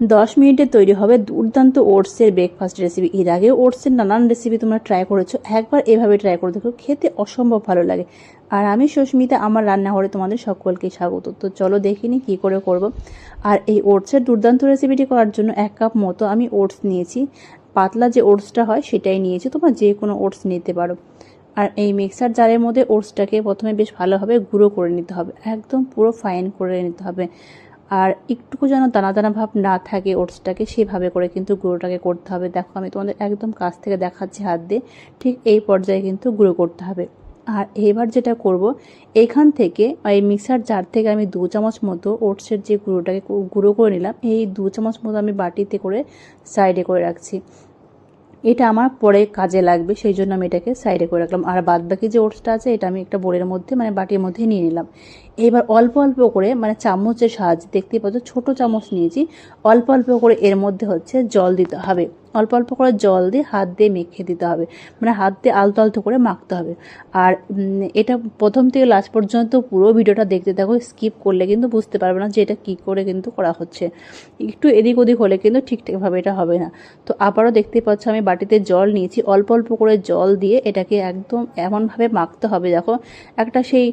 দশ মিনিটে তৈরি হবে দুর্দান্ত ওটসের ব্রেকফাস্ট রেসিপি এর আগে ওটসের নানান রেসিপি তোমরা ট্রাই করেছ, একবার এভাবে ট্রাই করে দেখো, খেতে অসম্ভব ভালো লাগে। আর আমি সুস্মিতা, আমার রান্নাঘরে তোমাদের সকলকে স্বাগত। তো চলো দেখিনি কি করে করব। আর এই ওটসের দুর্দান্ত রেসিপিটি করার জন্য এক কাপ মতো আমি ওটস নিয়েছি। পাতলা যে ওটসটা হয়, সেটাই নিয়েছি। তোমরা যে কোনো ওটস নিতে পারো। আর এই মিক্সার জারের মধ্যে ওটসটাকে প্রথমে বেশ ভালোভাবে গুঁড়ো করে নিতে হবে। একদম পুরো ফাইন করে নিতে হবে। আর একটুকু যেন দানা দানা ভাব না থাকে ওটসটাকে, সেভাবে করে কিন্তু গুঁড়োটাকে করতে হবে। দেখো, আমি তোমাদের একদম কাছ থেকে দেখাচ্ছি হাত দিয়ে, ঠিক এই পর্যায়ে কিন্তু গুঁড়ো করতে হবে। আর এবার যেটা করব, এখান থেকে এই মিক্সার জার থেকে আমি দু চামচ মতো ওটসের যে গুঁড়োটাকে গুঁড়ো করে নিলাম, এই দু চামচ মতো আমি বাটিতে করে সাইডে করে রাখছি। এটা আমার পরে কাজে লাগবে, সেই জন্য আমি এটাকে সাইডে করে রাখলাম। আর বাদ বাকি যে ওটসটা আছে, এটা আমি একটা বোরের মধ্যে মানে বাটির মধ্যে নিয়ে নিলাম। এবার অল্প অল্প করে মানে চামচের সাহায্যে দেখতে পাচ্ছ, ছোট চামচ নিয়েছি। অল্প অল্প করে এর মধ্যে হচ্ছে জল দিতে হবে। অল্প অল্প করে জল দিয়ে হাত দিয়ে মেখে দিতে হবে। মানে হাত দিয়ে আলতো আলতো করে মাখতে হবে। আর এটা প্রথম থেকে লাস্ট পর্যন্ত পুরো ভিডিওটা দেখতে থাকো স্কিপ করলে কিন্তু বুঝতে পারবে না যে এটা কী করে কিন্তু করা হচ্ছে। একটু এদিক ওদিক হলে কিন্তু ঠিকঠাকভাবে এটা হবে না। তো আবারও দেখতে পাচ্ছ আমি বাটিতে জল নিয়েছি। অল্প অল্প করে জল দিয়ে এটাকে একদম এমনভাবে মাখতে হবে দেখো। একটা সেই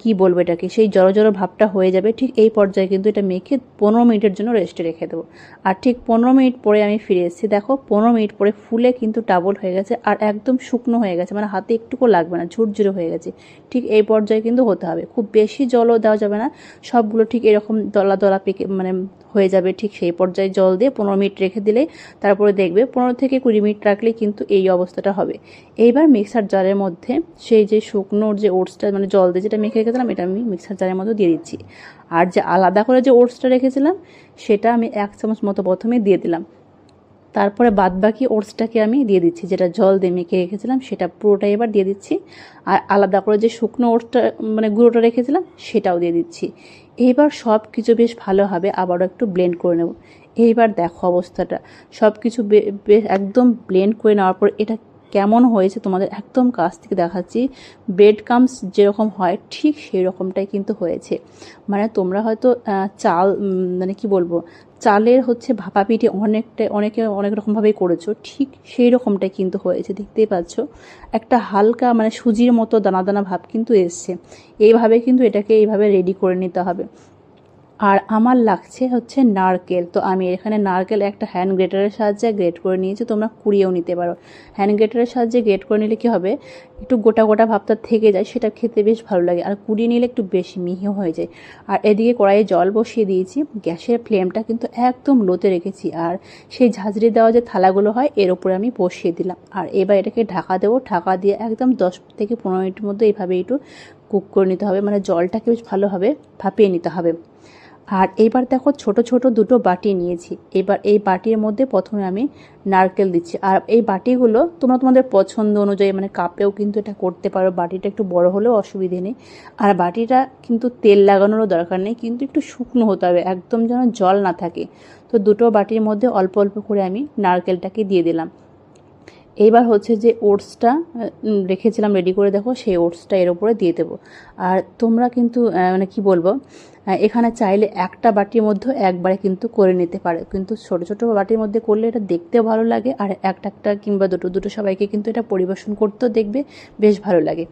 কী বলব এটাকে? সেই জড়ো জড়ো ভাবটা হয়ে যাবে। ঠিক এই পর্যায়ে কিন্তু এটা মেখে পনেরো মিনিটের জন্য রেস্টে রেখে দেবো। আর ঠিক পনেরো মিনিট পরে আমি ফিরে এসেছি দেখো, পনেরো মিনিট পরে ফুলে কিন্তু ডাবল হয়ে গেছে আর একদম শুকনো হয়ে গেছে। মানে হাতে একটুকু লাগবে না, ঝুরঝুরে হয়ে গেছে। ঠিক এই পর্যায়ে কিন্তু হতে হবে। খুব বেশি জলও দেওয়া যাবে না। সবগুলো ঠিক এরকম দলা দলা পেকে মানে হয়ে যাবে ঠিক সেই পর্যায়ে জল দিয়ে পনেরো মিনিট রেখে দিলে তারপরে দেখবে পনেরো থেকে কুড়ি মিনিট রাখলে কিন্তু এই অবস্থাটা হবে। এইবার মিক্সার জারের মধ্যে সেই যে শুকনোর যে ওটসটা মানে জল দিয়ে যেটা মেখে রেখেছিলাম, এটা আমি মিক্সার জারের মধ্যে দিয়ে দিচ্ছি। আর যে আলাদা করে যে ওটসটা রেখেছিলাম, সেটা আমি এক চামচ মতো প্রথমে দিয়ে দিলাম। তারপরে বাদবাকি ওটসটাকে আমি দিয়ে দিচ্ছি, যেটা জল দিয়ে মেখে রেখেছিলাম, সেটা পুরোটাই এবার দিয়ে দিচ্ছি। আর আলাদা করে যে শুকনো ওটসটা মানে গুঁড়োটা রেখেছিলাম, সেটাও দিয়ে দিচ্ছি। এইবার সব কিছু বেশ ভালোভাবে আবারও একটু ব্লেন্ড করে নেব। এইবার দেখো অবস্থাটা। সব কিছু বেশ একদম ব্লেন্ড করে নেওয়ার পর এটা কেমন হয়েছে তোমাদের একদম কাছ থেকে দেখাচ্ছি। ব্রেড কামস যেরকম হয় ঠিক সেই রকমটাই কিন্তু হয়েছে। মানে তোমরা হয়তো চাল মানে কি বলব, চালের হচ্ছে ভাপা পিঠে অনেকটা, অনেকে অনেক রকমভাবেই করেছ, ঠিক সেই রকমটাই কিন্তু হয়েছে, দেখতেই পাচ্ছ। একটা হালকা মানে সুজির মতো দানা দানা ভাব কিন্তু এসছে। এইভাবে কিন্তু এটাকে এইভাবে রেডি করে নিতে হবে। আর আমার লাগছে হচ্ছে নারকেল। তো আমি এখানে নারকেল একটা হ্যান্ড গ্রেটারের সাহায্যে গ্রেট করে নিয়েছি, তোমরা কুড়িয়েও নিতে পারো। হ্যান্ড গ্রেটারের সাহায্যে গ্রেট করে নিলে কী হবে? একটু গোটা গোটা ভাবটা থেকে যায়, সেটা খেতে বেশ ভালো লাগে। আর কুড়িয়ে নিলে একটু বেশি মিহিও হয়ে যায়। আর এদিকে কড়াইয়ে জল বসিয়ে দিয়েছি, গ্যাসের ফ্লেমটা কিন্তু একদম লোতে রেখেছি। আর সেই ঝাঁঝরি দেওয়া যে থালাগুলো হয়, এর উপরে আমি বসিয়ে দিলাম। আর এবার এটাকে ঢাকা দেবো। ঢাকা দিয়ে একদম দশ থেকে পনেরো মিনিটের মধ্যে এইভাবে একটু কুক করে নিতে হবে। মানে জলটাকে বেশ ভালোভাবে ভাপিয়ে নিতে হবে। আর এইবার দেখো ছোট ছোট দুটো বাটি নিয়েছি। এবার এই বাটির মধ্যে প্রথমে আমি নারকেল দিচ্ছি। আর এই বাটিগুলো তোমরা তোমাদের পছন্দ অনুযায়ী মানে কাপেও কিন্তু এটা করতে পারো। বাটিটা একটু বড় হলেও অসুবিধে নেই। আর বাটিটা কিন্তু তেল লাগানোরও দরকার নেই, কিন্তু একটু শুকনো হতে হবে, একদম যেন জল না থাকে। তো দুটো বাটির মধ্যে অল্প অল্প করে আমি নারকেলটাকে দিয়ে দিলাম। এইবার হচ্ছে যে ওটসটা রেখেছিলাম রেডি করে দেখো, সেই ওটসটা এর উপরে দিয়ে দেবো। আর তোমরা কিন্তু মানে কি বলব এখানে চাইলে একটা বাটির মধ্যেও একবারে কিন্তু করে নিতে পারে। কিন্তু ছোট ছোট বাটির মধ্যে করলে এটা দেখতেও ভালো লাগে আর একটা একটা কিংবা দুটো দুটো সবাইকে কিন্তু এটা পরিবেশন করতেও দেখবে বেশ ভালো লাগে।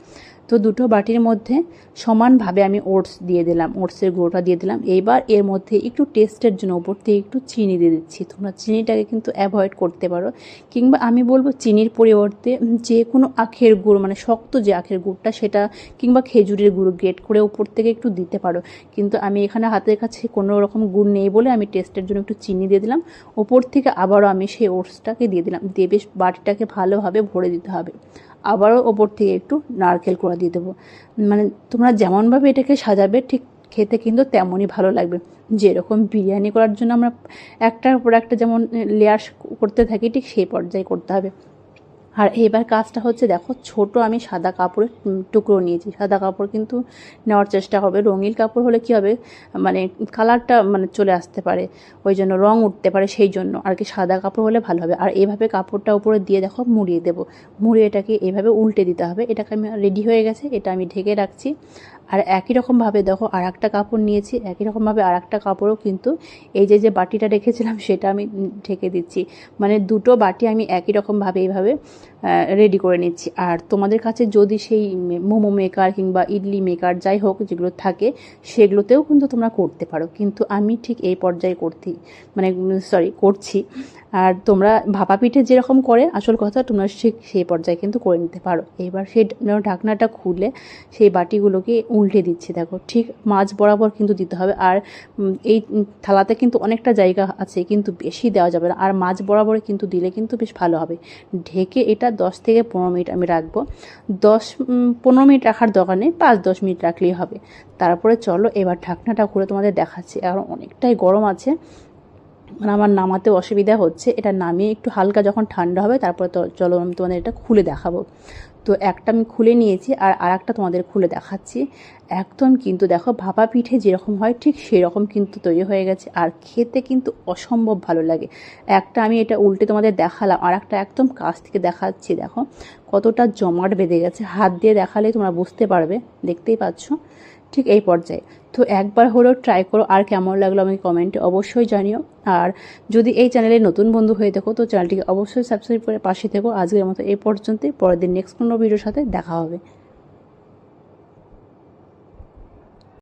তো দুটো বাটির মধ্যে সমানভাবে আমি ওটস দিয়ে দিলাম, ওটসের গুঁড়োটা দিয়ে দিলাম। এইবার এর মধ্যে একটু টেস্টের জন্য ওপর থেকে একটু চিনি দিয়ে দিচ্ছি। তোমরা চিনিটাকে কিন্তু অ্যাভয়েড করতে পারো। কিংবা আমি বলব চিনির পরিবর্তে যে কোনো আখের গুড় মানে শক্ত যে আখের গুড়টা, সেটা কিংবা খেজুরের গুঁড়ো গ্রেট করে ওপর থেকে একটু দিতে পারো। কিন্তু আমি এখানে হাতের কাছে কোনো রকম গুড় নেই বলে আমি টেস্টের জন্য একটু চিনি দিয়ে দিলাম। ওপর থেকে আবারও আমি সেই ওটসটাকে দিয়ে দিলাম। দিয়ে বেশ বাটিটাকে ভালোভাবে ভরে দিতে হবে। আবারও ওপর থেকে একটু নারকেল করে দিয়ে দেবো। মানে তোমরা যেমনভাবে এটাকে সাজাবে, ঠিক খেতে কিন্তু তেমনই ভালো লাগবে। যেরকম বিরিয়ানি করার জন্য আমরা একটার উপর একটা যেমন লেয়ার করতে থাকি, ঠিক সেই পর্যায়ে করতে হবে। আর এবার কাজটা হচ্ছে দেখো, ছোট আমি সাদা কাপড়ের টুকরো নিয়েছি। সাদা কাপড় কিন্তু নেওয়ার চেষ্টা হবে। রঙিন কাপড় হলে কি হবে? মানে কালারটা মানে চলে আসতে পারে। ওই জন্য রং উঠতে পারে সেই জন্য। আর কি সাদা কাপড় হলে ভালো হবে। আর এভাবে কাপড়টা উপরে দিয়ে দেখো, মুড়িয়ে দেবো। মুড়িয়ে এটাকে এভাবে উল্টে দিতে হবে। এটাকে আমি রেডি হয়ে গেছে। এটা আমি ঢেকে রাখছি। আর একই রকমভাবে দেখো আর একটা কাপড় নিয়েছি, একই রকমভাবে আর একটা কাপড়ও কিন্তু এই যে যে বাটিটা রেখেছিলাম সেটা আমি ঢেকে দিচ্ছি। মানে দুটো বাটি আমি একই রকমভাবে এইভাবে রেডি করে নিচ্ছি। আর তোমাদের কাছে যদি সেই মোমো মেকার কিংবা ইডলি মেকার যাই হোক যেগুলো থাকে, সেগুলোতেও কিন্তু তোমরা করতে পারো। কিন্তু আমি ঠিক এই পর্যায়ে করতে মানে সরি করছি। আর তোমরা ভাপা পিঠে যেরকম করে, আসল কথা তোমরা ঠিক সেই পর্যায়ে কিন্তু করে নিতে পারো। এবার সেই ঢাকনাটা খুলে সেই বাটিগুলোকে উল্টে দিচ্ছি, দেখো। ঠিক মাছ বরাবর কিন্তু দিতে হবে। আর এই থালাতে কিন্তু অনেকটা জায়গা আছে, কিন্তু বেশি দেওয়া যাবে না। আর মাছ বরাবর কিন্তু দিলে কিন্তু বেশ ভালো হবে। ঢেকে এটা দশ থেকে পনেরো মিনিট আমি রাখব। দশ পনেরো মিনিট রাখার দোকানে পাঁচ, দশ মিনিট রাখলেই হবে। তারপরে চলো এবার ঢাকনাটা খুলে তোমাদের দেখাচ্ছি। আর অনেকটাই গরম আছে। মানে আমার নামাতে অসুবিধা হচ্ছে। এটা নামিয়ে একটু হালকা যখন ঠান্ডা হবে, তারপরে তো চলো আমি তোমাদের এটা খুলে দেখাবো। তো একটা আমি খুলে নিয়েছি আর আরেকটা তোমাদের খুলে দেখাচ্ছি। একদম কিন্তু দেখো, ভাপা পিঠে যেরকম হয় ঠিক সেরকম কিন্তু তৈরি হয়ে গেছে আর খেতে কিন্তু অসম্ভব ভালো লাগে। একটা আমি এটা উল্টে তোমাদের দেখালাম আর একটা একদম কাছ থেকে দেখাচ্ছি দেখো। কতটা জমাট বেঁধে গেছে। হাত দিয়ে দেখালে তোমরা বুঝতে পারবে, দেখতেই পাচ্ছ? ঠিক এই পর্যায়ে। তো একবার হলেও ট্রাই করো আর কেমন লাগল আমাকে কমেন্টে অবশ্যই জানিও। আর যদি এই চ্যানেলে নতুন বন্ধু হয়ে থাকো, তো চ্যানেলটিকে অবশ্যই সাবস্ক্রাইব করে পাশে থেকো। আজকের মতো এই পর্যন্তই। পরের দিন নেক্সট কোনো ভিডিওর সাথে দেখা হবে।